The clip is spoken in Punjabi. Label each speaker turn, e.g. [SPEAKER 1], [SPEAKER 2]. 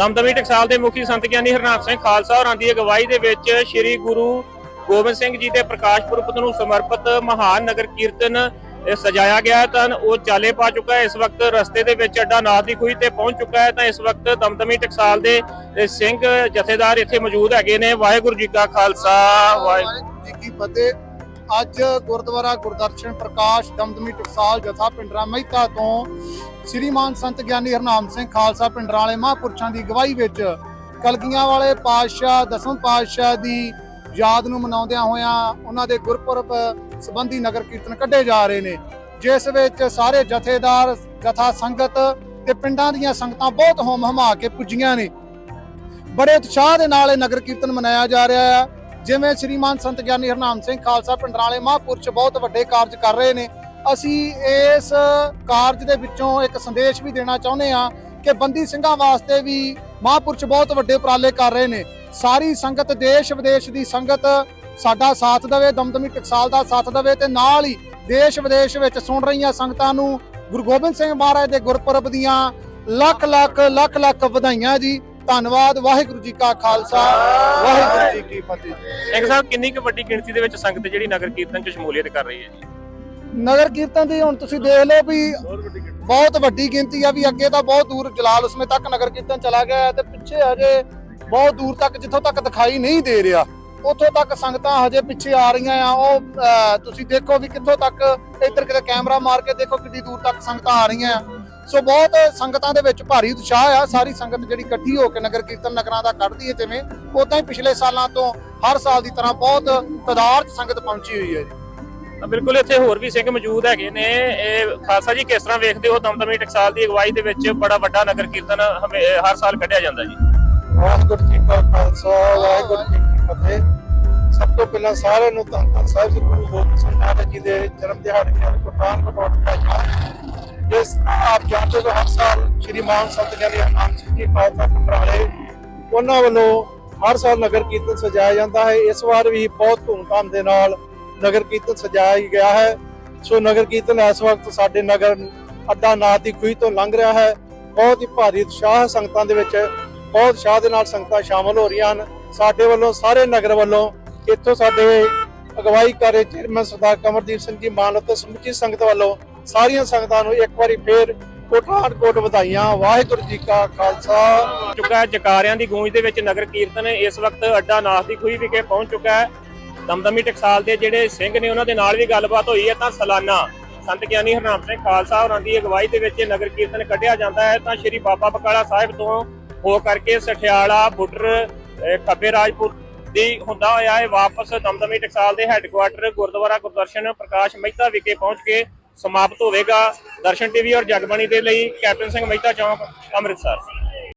[SPEAKER 1] ਦਮਦਮੀ ਟਕਸਾਲ ਦੇ ਮੁਖੀ ਸੰਤ ਗਿਆਨੀ ਹਰਨਾਮ ਸਿੰਘ ਖਾਲਸਾ ਹੋਰਾਂ ਦੀ ਅਗਵਾਈ ਦੇ ਵਿੱਚ ਸ੍ਰੀ ਗੁਰੂ ਗੋਬਿੰਦ ਸਿੰਘ ਜੀ ਦੇ ਪ੍ਰਕਾਸ਼ ਪੁਰਬ ਨੂੰ ਸਮਰਪਿਤ ਮਹਾਨ ਨਗਰ ਕੀਰਤਨ ਸਜਾਇਆ ਗਿਆ ਤਾਂ ਉਹ ਚਾਲੇ ਪਾ ਚੁੱਕਾ ਹੈ। ਇਸ ਵਕਤ ਰਸਤੇ ਦੇ ਵਿੱਚ ਅੱਡਾ ਨਾਥ ਦੀ ਖੂਹੀ ਤੇ ਪਹੁੰਚ ਚੁੱਕਾ ਹੈ। ਤਾਂ ਇਸ ਵਕਤ ਦਮਦਮੀ ਟਕਸਾਲ ਦੇ ਸਿੰਘ ਜਥੇਦਾਰ ਇੱਥੇ ਮੌਜੂਦ ਹੈਗੇ ਨੇ। ਵਾਹਿਗੁਰੂ ਜੀ ਕਾ ਖਾਲਸਾ। ਵਾਹਿਗੁਰੂ
[SPEAKER 2] ਜੀ ਕੀ ਫਤਿਹ। ਅੱਜ ਗੁਰਦੁਆਰਾ ਗੁਰਦਰਸ਼ਨ ਪ੍ਰਕਾਸ਼ ਦਮਦਮੀ ਟਕਸਾਲ ਜਥਾ ਪਿੰਡਰਾ ਮਹਿਤਾ ਤੋਂ ਸ੍ਰੀਮਾਨ ਸੰਤ ਗਿਆਨੀ ਹਰਨਾਮ ਸਿੰਘ ਖਾਲਸਾ ਪਿੰਡਰਾਂ ਵਾਲੇ ਮਹਾਂਪੁਰਸ਼ਾਂ ਦੀ ਗਵਾਹੀ ਵਿੱਚ ਕਲਗੀਆਂ ਵਾਲੇ ਪਾਤਸ਼ਾਹ, ਦਸਮ ਪਾਤਸ਼ਾਹ ਦੀ ਯਾਦ ਨੂੰ ਮਨਾਉਂਦਿਆਂ ਹੋਇਆਂ ਉਹਨਾਂ ਦੇ ਗੁਰਪੁਰਬ ਸੰਬੰਧੀ ਨਗਰ ਕੀਰਤਨ ਕੱਢੇ ਜਾ ਰਹੇ ਨੇ। ਜਿਸ ਵਿੱਚ ਸਾਰੇ ਜਥੇਦਾਰ, ਜਥਾ ਸੰਗਤ ਤੇ ਪਿੰਡਾਂ ਦੀਆਂ ਸੰਗਤਾਂ ਬਹੁਤ ਹੋਮ ਹਮਾ ਕੇ ਪੁੱਜੀਆਂ ਨੇ। ਬੜੇ ਉਤਸ਼ਾਹ ਦੇ ਨਾਲ ਇਹ ਨਗਰ ਕੀਰਤਨ ਮਨਾਇਆ ਜਾ ਰਿਹਾ ਹੈ ਜਿਵੇਂ ਸ੍ਰੀਮਾਨ ਸੰਤ ਗਿਆਨੀ ਹਰਨਾਮ ਸਿੰਘ ਖਾਲਸਾ ਪਿੰਡਰਾਂ ਮਹਾਂਪੁਰਸ਼ ਬਹੁਤ ਵੱਡੇ ਕਾਰਜ ਕਰ ਰਹੇ ਨੇ, ਅਸੀਂ ਇਸ ਕਾਰਜ ਦੇ ਵਿੱਚੋਂ ਇੱਕ ਸੰਦੇਸ਼ ਵੀ ਦੇਣਾ ਚਾਹੁੰਦੇ ਹਾਂ ਕਿ ਬੰਦੀ ਸਿੰਘਾਂ ਵਾਸਤੇ ਵੀ ਮਹਾਂਪੁਰਸ਼ ਬਹੁਤ ਵੱਡੇ ਉਪਰਾਲੇ ਕਰ ਰਹੇ ਨੇ। ਸਾਰੀ ਸੰਗਤ ਦੇਸ਼ ਵਿਦੇਸ਼ ਦੀ ਸੰਗਤ ਸਾਡਾ ਸਾਥ ਦੇਵੇ, ਦਮਦਮੀ ਟਕਸਾਲ ਦਾ ਸਾਥ ਦੇਵੇ ਤੇ ਨਾਲ ਹੀ ਦੇਸ਼ ਵਿਦੇਸ਼ ਵਿੱਚ ਸੁਣ ਰਹੀਆਂ ਸੰਗਤਾਂ ਨੂੰ ਗੁਰੂ ਗੋਬਿੰਦ ਸਿੰਘ ਮਹਾਰਾਜ ਦੇ ਗੁਰਪੁਰਬ ਦੀਆਂ ਲੱਖ ਲੱਖ ਲੱਖ ਲੱਖ ਵਧਾਈਆਂ ਜੀ। ਧੰਨਵਾਦ ਵਾਹਿਗੁਰੂ ਜੀ ਕਾ ਖਾਲਸਾ ਵਾਹਿਗੁਰੂ ਜੀ ਕੀ ਫਤਿਹ।
[SPEAKER 1] ਸਿੰਘ ਸਾਹਿਬ ਕਿੰਨੀ ਕੁ ਵੱਡੀ ਗਿਣਤੀ ਦੇ ਵਿੱਚ ਸੰਗਤ ਜਿਹੜੀ ਨਗਰ ਕੀਰਤਨ 'ਚ ਸ਼ਮੂਲੀਅਤ ਕਰ ਰਹੀ ਹੈ ਜੀ?
[SPEAKER 2] ਨਗਰ ਕੀਰਤਨ ਦੀ ਹੁਣ ਤੁਸੀਂ ਦੇਖ ਲਓ ਵੀ ਬਹੁਤ ਵੱਡੀ ਗਿਣਤੀ। ਆ ਵੀ ਅੱਗੇ ਤਾਂ ਬਹੁਤ ਦੂਰ ਜਲਾਲ ਉਸਮੇ ਤੱਕ ਨਗਰ ਕੀਰਤਨ ਚਲਾ ਗਿਆ ਹੈ ਤੇ ਪਿੱਛੇ ਹਜੇ ਬਹੁਤ ਦੂਰ ਤੱਕ ਜਿੱਥੋਂ ਤੱਕ ਦਿਖਾਈ ਨਹੀਂ ਦੇ ਰਿਹਾ ਉੱਥੋਂ ਤੱਕ ਸੰਗਤਾਂ ਹਜੇ ਪਿੱਛੇ ਆ ਰਹੀਆਂ ਆ। ਉਹ ਤੁਸੀਂ ਦੇਖੋ ਵੀ ਕਿੱਥੋਂ ਤੱਕ ਇੱਧਰ ਕਿਤੇ ਕੈਮਰਾ ਮਾਰ ਕੇ ਦੇਖੋ ਕਿੰਨੀ ਦੂਰ ਤੱਕ ਸੰਗਤਾਂ ਆ ਰਹੀਆਂ। ਆ ਸੋ ਬਹੁਤ ਸੰਗਤਾਂ ਦੇ ਵਿੱਚ ਭਾਰੀ ਉਤਸ਼ਾਹ ਆ। ਸਾਰੀ ਸੰਗਤ ਜਿਹੜੀ ਇਕੱਠੀ ਹੋ ਕੇ ਨਗਰ ਕੀਰਤਨ ਨਗਰਾਂ ਦਾ ਕੱਢਦੀ ਹੈ ਜਿਵੇਂ ਉਦਾਂ ਹੀ ਪਿਛਲੇ ਸਾਲਾਂ ਤੋਂ ਹਰ ਸਾਲ ਦੀ ਤਰ੍ਹਾਂ ਬਹੁਤ ਤਦਾਰ 'ਚ ਸੰਗਤ ਪਹੁੰਚੀ ਹੋਈ ਹੈ ਜੀ।
[SPEAKER 1] ਤਾਂ ਬਿਲਕੁਲ ਇੱਥੇ ਹੋਰ ਵੀ ਸਿੰਘ ਮੌਜੂਦ ਹੈਗੇ ਨੇ। ਇਹ ਖਾਲਸਾ ਜੀ ਕਿਸ ਤਰ੍ਹਾਂ ਵੇਖਦੇ ਹੋ ਦਮਦਮੀ ਟਕਸਾਲ ਦੀ ਅਗਵਾਈ ਦੇ ਵਿੱਚ ਬੜਾ ਵੱਡਾ ਨਗਰ ਕੀਰਤਨ ਹਮੇ- ਹਰ ਸਾਲ ਕੱਢਿਆ ਜਾਂਦਾ ਜੀ?
[SPEAKER 2] ਵਾਹਿਗੁਰੂ ਜੀ ਕਾ ਖਾਲਸਾ ਵਾਹਿਗੁਰੂ ਜੀ ਕੀ ਫਤਿਹ। ਸਭ ਤੋਂ ਪਹਿਲਾਂ ਸਾਰਿਆਂ ਨੂੰ ਧੰਨ ਧੰਨ ਸਾਹਿਬ ਸ੍ਰੀ ਗੁਰੂ ਗੋਬਿੰਦ ਸਿੰਘ ਜੀ ਦੇ ਜਨਮ ਦਿਹਾੜੇ ਦੀਆਂ ਕੋਟਾਨ ਕੋਟ ਵਧਾਈਆਂ ਜਿਸ ਆਪ ਜਾਣਦੇ ਹੋ ਹਰ ਸਾਲ ਸ੍ਰੀ ਮਾਨ ਸੰਤ ਗਿਆਨੀ ਹਰਨਾਮ ਸਿੰਘ ਜੀ ਖਾਲਸਾ ਪੰਡਰਾਲੇ ਉਹਨਾਂ ਵੱਲੋਂ ਹਰ ਸਾਲ ਨਗਰ ਕੀਰਤਨ ਸਜਾਇਆ ਜਾਂਦਾ ਹੈ। ਇਸ ਵਾਰ ਵੀ ਬਹੁਤ ਧੂਮਧਾਮ ਦੇ ਨਾਲ ਨਗਰ ਕੀਰਤਨ ਸਜਾਇਆ ਗਿਆ ਹੈ। ਸੋ ਨਗਰ ਕੀਰਤਨ ਇਸ ਵਕਤ ਸਾਡੇ ਨਗਰ ਅੱਡਾ ਨਾਥ ਦੀ ਖੂਹੀ ਤੋਂ ਲੰਘ ਰਿਹਾ ਹੈ। ਬਹੁਤ ਹੀ ਭਾਰੀ ਉਤਸ਼ਾਹ ਹੈ ਸੰਗਤਾਂ ਦੇ ਵਿੱਚ ਬਹੁਤ ਉਤਸ਼ਾਹ ਦੇ ਨਾਲ ਸੰਗਤਾਂ ਸ਼ਾਮਲ ਹੋ ਰਹੀਆਂ ਹਨ। ਸਾਡੇ ਵੱਲੋਂ ਸਾਰੇ ਨਗਰ ਵੱਲੋਂ ਇੱਥੋਂ ਸਾਡੇ ਅਗਵਾਈ ਕਰ ਰਹੇ ਚੇਅਰਮੈਨ ਸਰਦਾਰ ਕਮਰਦੀਪ ਸਿੰਘ ਜੀ ਮਾਨ ਅਤੇ ਸਮੁੱਚੀ ਸੰਗਤ ਵੱਲੋਂ ਸਾਰੀਆਂ ਸੰਗਤਾਂ ਨੂੰ ਇੱਕ ਵਾਰੀ ਫੇਰ ਕੋਟਾਨ ਕੋਟ ਵਧਾਈਆਂ, ਵਾਹਿਗੁਰੂ ਜੀ ਕਾ ਖਾਲਸਾ।
[SPEAKER 1] ਚੁੱਕਾ ਜਕਾਰਿਆਂ ਦੀ ਗੂੰਜ ਦੇ ਵਿੱਚ ਨਗਰ ਕੀਰਤਨ ਇਸ ਵਕਤ ਅੱਡਾ ਨਾਥ ਦੀ ਖੂਹੀ ਵਿਖੇ ਪਹੁੰਚ ਚੁੱਕਾ ਹੈ। ਦਮਦਮੀ ਟਕਸਾਲ ਦੇ ਜਿਹੜੇ ਸਿੰਘ ਨੇ ਉਹਨਾਂ ਦੇ ਨਾਲ ਵੀ ਗੱਲਬਾਤ ਹੋਈ ਹੈ, ਤਾਂ ਸਾਲਾਨਾ ਸੰਤ ਗਿਆਨੀ ਹਰਨਾਮ ਸਿੰਘ ਖਾਲਸਾ ਹੋਰਾਂ ਦੀ ਅਗਵਾਈ ਦੇ ਵਿੱਚ ਨਗਰ ਕੀਰਤਨ ਕੱਢਿਆ ਜਾਂਦਾ ਹੈ, ਤਾਂ ਸ਼੍ਰੀ ਬਾਬਾ ਬਕਾਲਾ ਸਾਹਿਬ ਤੋਂ ਹੋ ਕਰਕੇ ਸਠਿਆਲਾ ਬੁੱਟਰ ਅਹ, ਖੱਬੇ ਰਾਜਪੁਰ ਦੀ ਹੁੰਦਾ ਹੋਇਆ ਹੈ ਵਾਪਸ ਦਮਦਮੀ ਟਕਸਾਲ ਦੇ ਹੈੱਡਕੁਆਟਰ ਗੁਰਦੁਆਰਾ ਗੁਰਦਰਸ਼ਨ ਪ੍ਰਕਾਸ਼ ਮਹਿਤਾ ਵਿਖੇ ਪਹੁੰਚ ਕੇ ਸਮਾਪਤ ਹੋਵੇਗਾ ਦਰਸ਼ਨ ਟੀਵੀ ਔਰ ਜਗਬਾਣੀ ਦੇ ਲਈ ਕੈਪਟਨ ਸਿੰਘ ਮਹਿਤਾ ਚੌਂਕ ਅੰਮ੍ਰਿਤਸਰ।